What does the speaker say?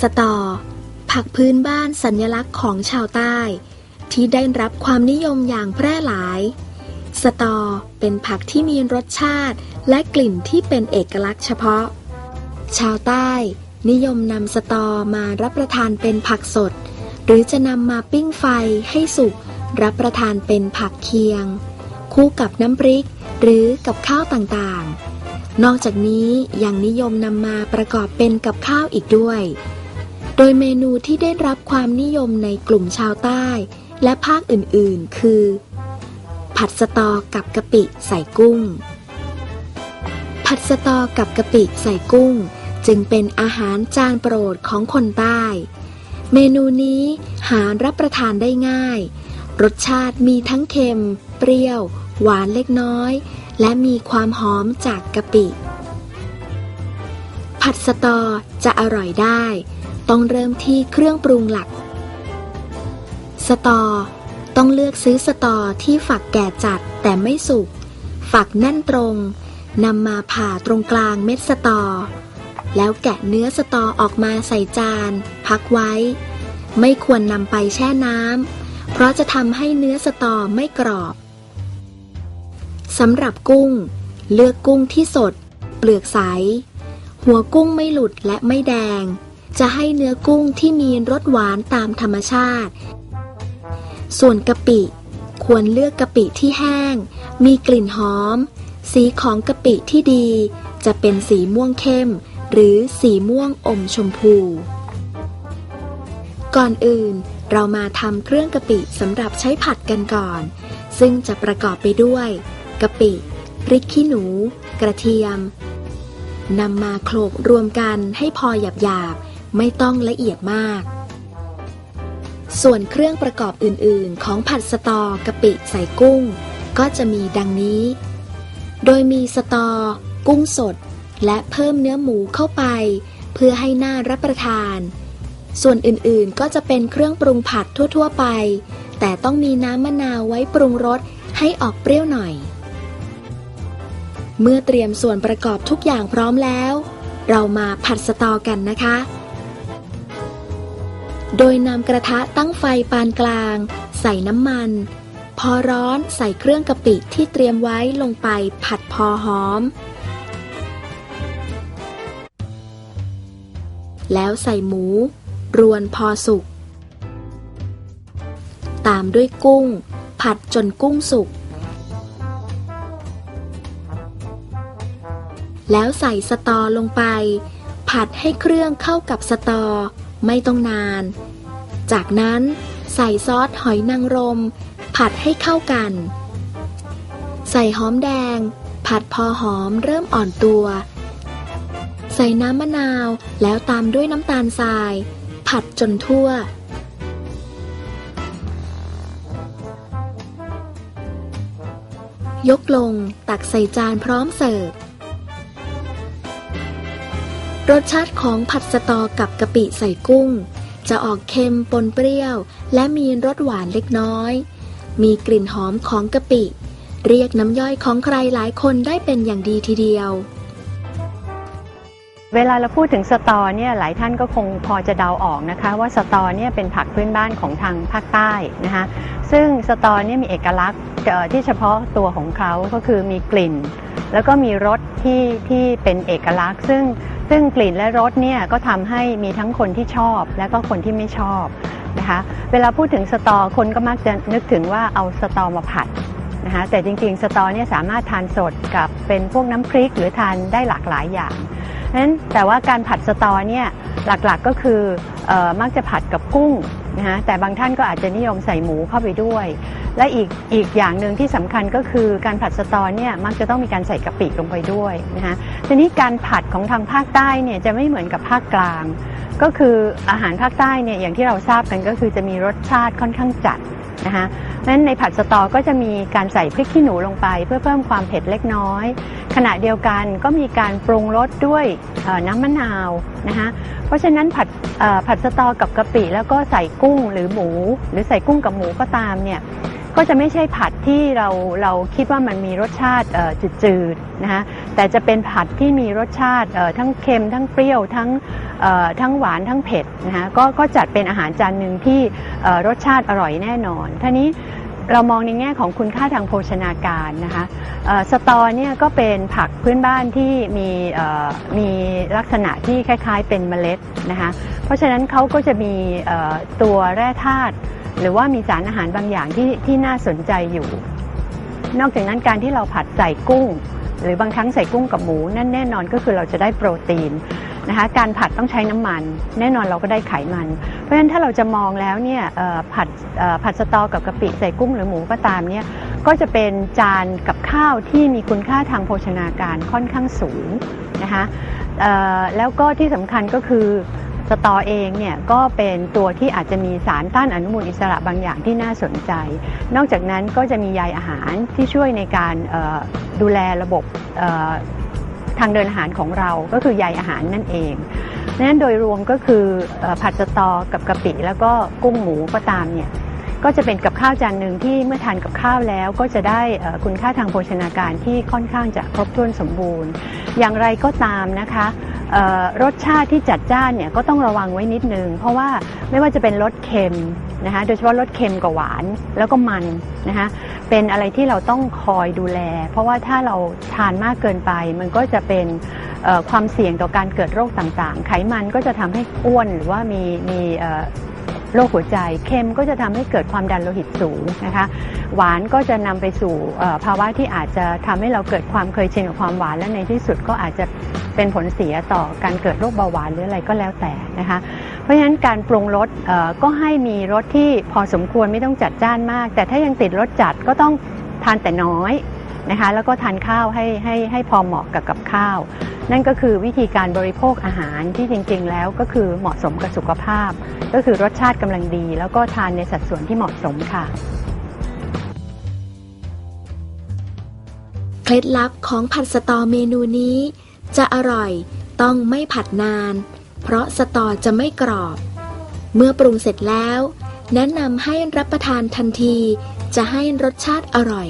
สตอ ผักพื้นบ้านสัญลักษณ์ของชาวใต้ ที่ได้รับความนิยมอย่างแพร่หลาย สตอเป็นผักที่มีรสชาติและกลิ่นที่เป็นเอกลักษณ์เฉพาะ ชาวใต้ นิยมนำสตอมารับประทานเป็นผักสด หรือจะนำมาปิ้งไฟให้สุกรับประทานเป็นผักเคียง คู่กับน้ำพริกหรือกับข้าวต่างๆ นอกจากนี้ยังนิยมนำมาประกอบเป็นกับข้าวอีกด้วย โดยเมนูที่ได้รับความนิยมในกลุ่มชาวใต้ และภาคอื่นๆ คือ ผัดสตอกับกะปิใส่กุ้ง ผัดสตอกับกะปิใส่กุ้ง จึงเป็นอาหารจานโปรดของคนใต้ เมนูนี้หารับประทานได้ง่าย รสชาติมีทั้งเค็ม เปรี้ยว หวานเล็กน้อย และมีความหอมจากกะปิ ผัดสตอจะอร่อยได้ ต้องเริ่มที่เครื่องปรุงหลัก สตอ ต้องเลือกซื้อสตอที่ฝักแก่จัดแต่ไม่สุก ฝักแน่นตรง นำมาผ่าตรงกลางเม็ดสตอ แล้วแกะเนื้อสตอออกมาใส่จาน พักไว้ ไม่ควรนำไปแช่น้ำ เพราะจะทำให้เนื้อสตอไม่กรอบ สำหรับกุ้ง เลือกกุ้งที่สด เปลือกใส หัวกุ้งไม่หลุดและไม่แดง จะให้เนื้อกุ้งที่มีรสหวานตามธรรมชาติ ส่วนกะปิ ควรเลือกกะปิที่แห้ง มีกลิ่นหอม สีของกะปิที่ดี จะเป็นสีม่วงเข้ม หรือสีม่วงอมชมพู ก่อนอื่นเรามาทำเครื่องกะปิสำหรับใช้ผัดกันก่อน ซึ่งจะประกอบไปด้วยกะปิพริกขี้หนู กระเทียมนำมาโขลกรวมกันให้พอหยาบๆ ไม่ต้องละเอียดมาก ส่วนเครื่องประกอบอื่น ๆ ของผัดสตอกะปิใส่กุ้ง ก็จะมีดังนี้ โดยมีสตอ กุ้งสด และเพิ่มเนื้อหมูเข้าไป เพื่อให้น่ารับประทาน ส่วนอื่น ๆ ก็จะเป็นเครื่องปรุงผัดทั่ว ๆ ไป แต่ต้องมีน้ำมะนาวไว้ปรุงรสให้ออกเปรี้ยวหน่อย เมื่อเตรียมส่วนประกอบทุกอย่างพร้อมแล้ว เรามาผัดสตอกันนะคะ โดยนำกระทะตั้งไฟปานกลาง ใส่น้ำมัน พอร้อนใส่เครื่องกะปิที่เตรียมไว้ลงไปผัดพอหอม แล้วใส่หมู รวนพอสุก ตามด้วยกุ้ง ผัดจนกุ้งสุก แล้วใส่สตอลงไป ผัดให้เครื่องเข้ากับสตอ ไม่ต้องนาน จากนั้นใส่ซอสหอยนางรม ผัดให้เข้ากัน ใส่หอมแดง ผัดพอหอมเริ่มอ่อนตัว ใส่น้ำมะนาวแล้วตามด้วยน้ำตาลทราย ผัดจนทั่วยกลงตักใส่จานพร้อมเสิร์ฟ รสชาติของผัดสตอกับกะปิใส่กุ้ง จะออกเค็มปนเปรี้ยว และมีรสหวานเล็กน้อย มีกลิ่นหอมของกะปิ เรียกน้ำย่อยของใครหลายคนได้เป็นอย่างดีทีเดียว เวลาเราพูดถึงสตอเนี่ยหลายท่านก็คงพอจะเดาออกนะคะ ว่าสตอเนี่ยเป็นผักพื้นบ้านของทางภาคใต้นะคะซึ่งสตอเนี่ยมีเอกลักษณ์ที่เฉพาะตัวของเขาก็คือมีกลิ่น แล้วก็มีรสที่ที่เป็นเอกลักษณ์ซึ่ง ซึ่งกลิ่นและรสเนี่ยก็ทำให้มีทั้งคนที่ชอบและก็คนที่ไม่ชอบนะคะเวลาพูดถึงสตอคนก็มักจะนึกถึงว่าเอาสตอมาผัดนะคะแต่จริงๆ สตอเนี่ยสามารถทานสดกับเป็นพวกน้ำพริกหรือทานได้หลากหลายอย่างนั้นแต่ว่าการผัดสตอเนี่ยหลักๆก็คือออมักจะผัดกับกุ้งนะฮะแต่บางท่านก็อาจจะนิยมใส่หมูเข้าไปด้วย และอีกอีกอย่างหนึ่งที่สำคัญก็คือการผัดสตอเนี่ยมักจะต้องมีการใส่กะปิลงไปด้วยนะฮะทีนี้การผัดของทางภาคใต้เนี่ยจะไม่เหมือนกับภาคกลาง ก็คืออาหารภาคใต้เนี่ยอย่างที่เราทราบกันก็คือจะมีรสชาติค่อนข้างจัดนะคะเพราะฉะนั้นในผัดสตอก็จะมีการใส่พริกขี้หนูลงไป เพื่อเพิ่มความเผ็ดเล็กน้อย ขณะเดียวกันก็มีการปรุงรสด้วยน้ำมะนาวนะคะเพราะฉะนั้นผัดผัดสตอกับกะปิแล้วก็ใส่กุ้งหรือหมู หรือใส่กุ้งกับหมูก็ตามเนี่ย ก็จะไม่ใช่ผัดที่เราเราคิดว่ามันมีรสชาติจืดๆนะคะแต่จะเป็นผัดที่มีรสชาติทั้งเค็มทั้งเปรี้ยวทั้งทั้งหวานทั้งเผ็ดนะคะก็ก็จัดเป็นอาหารจานหนึ่งที่รสชาติอร่อยแน่นอนท่านี้เรามองในแง่ของคุณค่าทางโภชนาการนะคะเอ่อสตอเนี่ยก็เป็นผักพื้นบ้านที่มีมีลักษณะที่คล้ายๆเป็นเมล็ดนะคะเพราะฉะนั้นเขาก็จะมีตัวแร่ธาตุ หรือว่ามีสารอาหารบางอย่างที่ที่น่าสนใจอยู่ นอกจากนั้นการที่เราผัดใส่กุ้ง หรือบางครั้งใส่กุ้งกับหมูนั่นแน่นอนก็คือเราจะได้โปรตีนนะคะการผัดต้องใช้น้ำมัน แน่นอนเราก็ได้ไขมัน เพราะฉะนั้นถ้าเราจะมองแล้วเนี่ยผัดผัดสตอกับกะปิใส่กุ้งหรือหมูก็ตามเนี่ยก็จะเป็นจานกับข้าวที่มีคุณค่าทางโภชนาการค่อนข้างสูงนะคะแล้วก็ที่สำคัญก็คือ สตอเองเนี่ยก็เป็นตัวที่อาจจะมีสารต้านอนุมูลอิสระบางอย่างที่น่าสนใจ นอกจากนั้นก็จะมีใยอาหารที่ช่วยในการดูแลระบบทางเดินอาหารของเราก็คือใยอาหารนั่นเองดังนั้นโดยรวมก็คือผัดสตอกับกะปิแล้วก็กุ้งหมูก็ตามเนี่ยก็จะเป็นกับข้าวจานหนึ่งที่เมื่อทานกับข้าวแล้วก็จะได้คุณค่าทางโภชนาการที่ค่อนข้างจะครบถ้วนสมบูรณ์ อย่างไรก็ตามนะคะ รสชาติที่จัดจ้านเนี่ยก็ต้องระวังไว้นิดนึง เพราะว่าไม่ว่าจะเป็นรสเค็มนะคะโดยเฉพาะรสเค็มกับหวานแล้วก็มันนะคะเป็นอะไรที่เราต้องคอยดูแล เพราะว่าถ้าเราทานมากเกินไป มันก็จะเป็นความเสี่ยงต่อการเกิดโรคต่างๆ ไขมันก็จะทำให้อ้วนหรือว่ามีมีโรคหัวใจเค็มก็จะทำให้เกิดความดันโลหิตสูงนะคะ หวานก็จะนำไปสู่ภาวะที่อาจจะทำให้เราเกิดความเคยชินกับความหวานและในที่สุดก็อาจจะ เป็นผลเสียต่อการเกิดโรคเบาหวานหรืออะไรก็แล้วแต่นะคะ เพราะฉะนั้นการปรุงรสก็ให้มีรสที่พอสมควรไม่ต้องจัดจ้านมาก แต่ถ้ายังติดรสจัดก็ต้องทานแต่น้อยนะคะ แล้วก็ทานข้าวให้ให้ให้พอเหมาะกับกับข้าว นั่นก็คือวิธีการบริโภคอาหารที่จริง ๆ แล้วก็คือเหมาะสมกับสุขภาพ ก็คือรสชาติกำลังดี แล้วก็ทานในสัดส่วนที่เหมาะสมค่ะเคล็ดลับของผัดสตอเมนูนี้ จะอร่อยต้องไม่ผัดนาน เพราะสตอจะไม่กรอบ เมื่อปรุงเสร็จแล้ว แนะนำให้รับประทานทันที จะให้รสชาติอร่อย